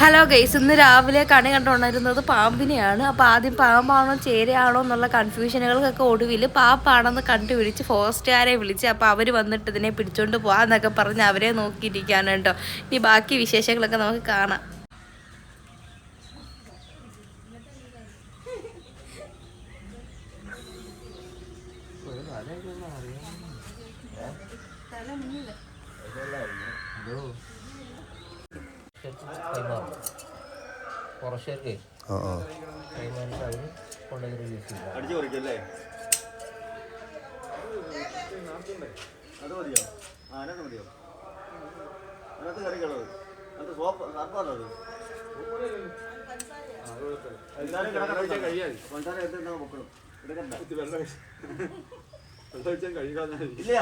Hello guys ഇന്ന് രാവിലെ കണി കണ്ടുകൊണ്ടിരുന്നത് പാമ്പിനെയാണ്. അപ്പോൾ ആദ്യം പാമ്പാണോ ചേരയാണോ എന്നുള്ള കൺഫ്യൂഷനുകൾക്കൊക്കെ ഒടുവിൽ പാപ്പാണെന്ന് കണ്ടുപിടിച്ച് ഫോറസ്റ്റുകാരെ വിളിച്ച് അപ്പോൾ അവർ വന്നിട്ട് ഇതിനെ പിടിച്ചോണ്ട് പോകാമെന്നൊക്കെ പറഞ്ഞ് അവരെ നോക്കിയിരിക്കുകയാണ് കേട്ടോ. ഇനി ബാക്കി വിശേഷങ്ങളൊക്കെ നമുക്ക് കാണാം. ഫോറസ്റ്റുകാർക്ക് ആ ആ കൈമാറിട്ട് അവർ കൊണ്ടുപോയി റിലീസ് ചെയ്യും അത് മതിയോ ആ അതിനകത്ത് മതിയോ അതിനകത്ത് കറികളത് അത് സോപ്പ് സർപ്പാണോ അത് എന്തായാലും കിടക്കണം പഞ്ചാര എടുത്ത് പൊക്കണം എടുക്കണ്ട ഇല്ല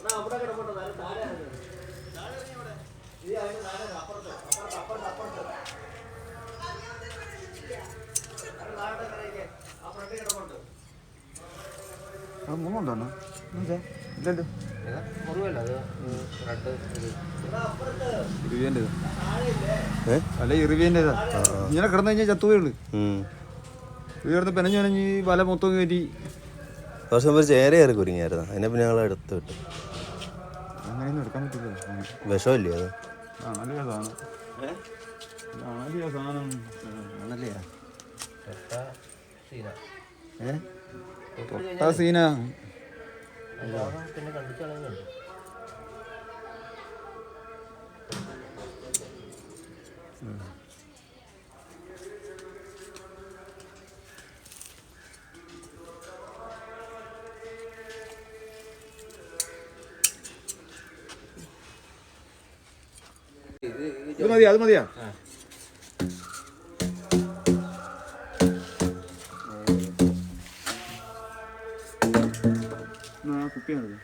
എടാ, അവിടെ കിടപ്പുണ്ട് താഴെ താഴെയാണ് ഈ അതിന്റെ താഴെ ഇല്ലല്ലോ ഏ? അല്ല ഇറിവിയന്റെതാ ഇങ്ങനെ കിടന്നു കഴിഞ്ഞാൽ ചത്തു ഉം. ഇത് കിടന്ന് പെനഞ്ഞു പെനഞ്ഞ് ഈ വല മൊത്തം കയറ്റി. വർഷം ഒരു ചേര കയറി കുരുങ്ങിയായിരുന്നു? അതിനെ പിന്നെ ഞങ്ങൾ എടുത്ത് വിട്ടു. അങ്ങനെയൊന്നും എടുക്കാൻ പറ്റില്ല വിഷമില്ലേ അത്? ആണല്ലേ സാധനം. ആണല്ലേ സാധനം. ആണല്ലേ? ഏ? ആ സീനാ. പിന്നെ ഇത് മതി അത് മതിയാ ആ. കുപ്പിയാണ്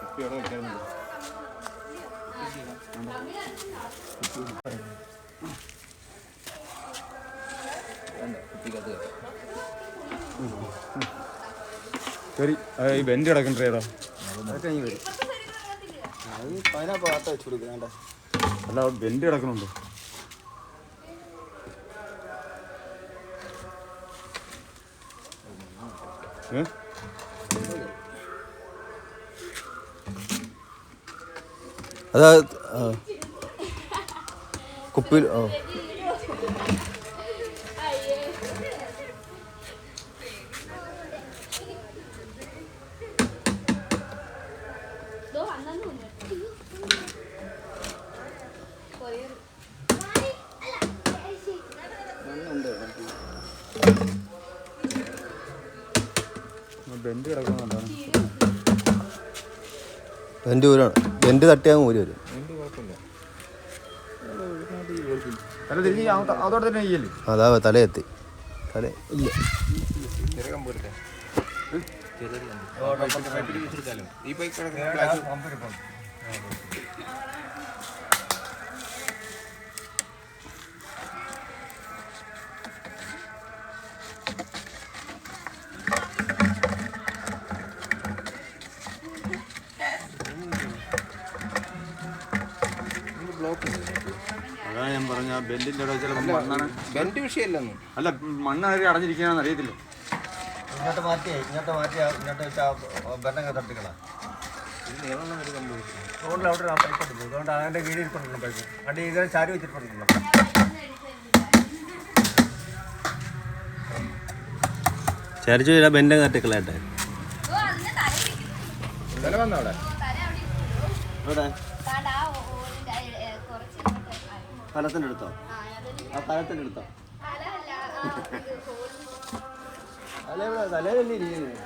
കുപ്പിയിട് വെക്കാറുണ്ട് ശരി ഈ ബെൻഡ് കിടക്കണ്ടേടാ അല്ല ബെൻഡ് കിടക്കണുണ്ട്? ഏ? അതാ. കുപ്പിയിൽ ഓ. ബെൻഡ് കിടക്കുന്നുണ്ടാണ് ബെൻഡ് ഊരാണ്. ബെൻഡ് തട്ടിയാൽ ഊരി വരും. അതോടെ തന്നെ ചെയ്യല്ലേ അതാ തലയെത്തി തല ഇല്ല ചെറിയ കമ്പ് എടുത്തേ ചെറിയൊരു കമ്പ് ഈ പൈപ്പ് കിടക്കുന്ന ബ്ലോക്ക് അതാ ഞാൻ പറഞ്ഞ ബെൻഡിന്റെ അവിടെ ചിലപ്പോൾ മണ്ണാണ്. ബെൻഡ് വിഷയമല്ലെന്ന്. അല്ല മണ്ണാരി അടഞ്ഞിരിക്കണമെന്ന് അറിയത്തില്ല. ഇങ്ങോട്ട് മാറ്റിയാ ഇങ്ങോട്ട് മാറ്റിയാ ഇങ്ങോട്ട് വെച്ചാ ബെണ്ണങ്ങ തട്ടിക്കളാം. റോഡിൽ അവിടെ ആ പൈപ്പ് അതുകൊണ്ട് അതിന്റെ കീഴിൽ ഇരിപ്പുണ്ടല്ലോ പൈപ്പ് അടി ഇതിനെ ചാരി വെച്ചിട്ടുണ്ടല്ലോ ചരിച്ചു വരാ തട്ടിക്കളയട്ടെ ഓ വന്നവിടെ വന്നോ അവിടെ? ഇവിടെ ഫലത്തിന്റെ എടുത്തോ ആ ഫലത്തിന്റെ എടുത്തോ തല ഇവിടെ തലയിലല്ലേ ഇരിക്കുന്നത്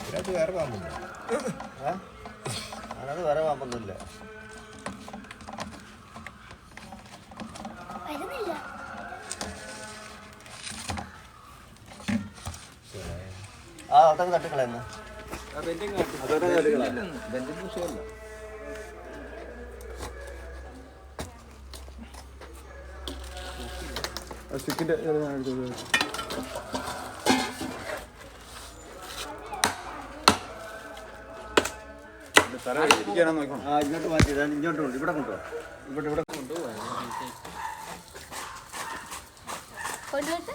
ഇതിനകത്ത് വേറെ പാമ്പുണ്ടോ. അത് വേറെ പാമ്പൊന്നുമില്ല. ആ അതൊക്കെ തട്ടിക്കളയെന്ന്. ആ ഇങ്ങോട്ട് മാറ്റി ഇങ്ങോട്ട് കൊണ്ട് ഇവിടെ കൊണ്ടുപോകാം ഇവിടെ ഇവിടെ കൊണ്ടുപോകാം കൊണ്ടുപോയിട്ട്